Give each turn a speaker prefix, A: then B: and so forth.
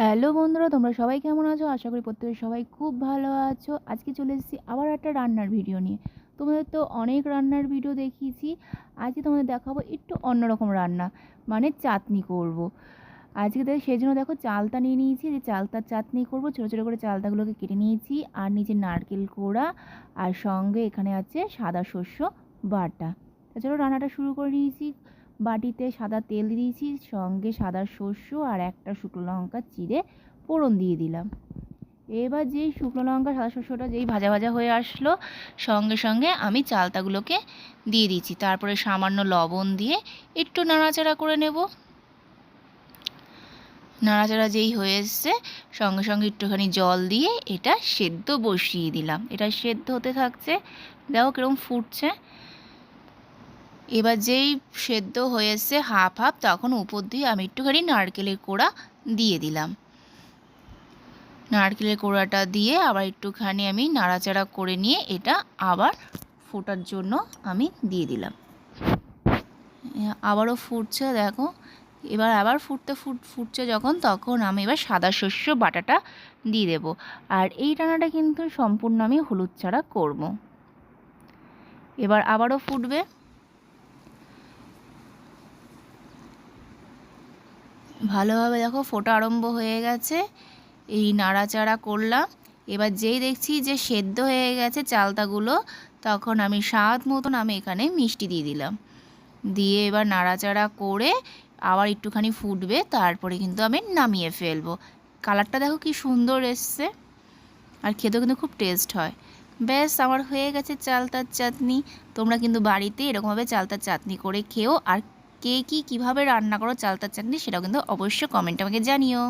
A: Hello বন্ধুরা, তোমরা সবাই কেমন আছো? আশা করি প্রত্যেকে সবাই খুব ভালো আছো। আজকে চলে এসেছি আবার একটা রান্নার ভিডিও নিয়ে। তোমাদের তো অনেক রান্নার ভিডিও দেখিয়েছি। আজকে তোমাদের দেখাবো একটু অন্যরকম রান্না মানে চাটনি করব। আজকে দেখো সেই জন্য দেখো চালতা নিয়ে নিয়েছি যে চালতার চাটনি করব। ছোটো ছোটো করে চালতাগুলোকে কেটে নিয়েছি, আর নিচে নারকেল কোড়া, আর সঙ্গে এখানে আছে সাদা শস্য বাটা। তাছাড়াও রান্নাটা শুরু করে নিয়েছি। বাটিতে সাদা তেল দিয়েছি, সঙ্গে সাদা শস্য আর একটা শুকনো লঙ্কা চিড়ে ফোড়ন দিয়ে দিলাম। এবার যেই শুকনো লঙ্কা, সাদা শস্যটা যেই ভাজা ভাজা হয়ে আসলো, সঙ্গে সঙ্গে আমি চালতাগুলোকে দিয়ে দিচ্ছি তারপরে সামান্য লবণ দিয়ে একটু নাড়াচাড়া করে নেব। নাড়াচাড়া যেই হয়ে এসছে, সঙ্গে সঙ্গে একটুখানি জল দিয়ে এটা সেদ্ধ বসিয়ে দিলাম। এটা সেদ্ধ হতে থাকছে। দেখো কীরকম ফুটছে। এবার যেই সেদ্ধ হয়েছে হাফ হাফ তখন উপর দিয়ে আমি একটুখানি নারকেলের কোড়া দিয়ে দিলাম। নারকেলের কোড়াটা দিয়ে আবার একটুখানি আমি নাড়াচাড়া করে নিয়ে এটা আবার ফোটার জন্য আমি দিয়ে দিলাম। আবারও ফুটছে দেখো। এবার আবার ফুটতে ফুট, ফুটছে যখন, তখন আমি এবার সাদা শস্য বাটাটা দিয়ে দেব। আর এই রান্নাটা কিন্তু সম্পূর্ণ আমি হলুদ ছাড়া করব। এবার আবারও ফুটবে। ভালোভাবে দেখো ফোটা আরম্ভ হয়ে গেছে। এই নাড়াচাড়া করলাম। এবার যেই দেখছি যে সেদ্ধ হয়ে গেছে চালতাগুলো, তখন আমি স্বাদ মতন আমি এখানে মিষ্টি দিয়ে দিলাম। দিয়ে এবার নাড়াচাড়া করে আবার একটুখানি ফুটবে, তারপরে কিন্তু আমি নামিয়ে ফেলব। কালারটা দেখো কি সুন্দর এসছে। আর খেতেও কিন্তু খুব টেস্ট হয়। ব্যাস, আমার হয়ে গেছে চালতার চাটনি। তোমরা কিন্তু বাড়িতে এরকমভাবে চালতার চাটনি করে খেও। আর কে কী কীভাবে রান্না করো চালতা চাটনি সেটাও কিন্তু অবশ্যই কমেন্ট আমাকে জানিও।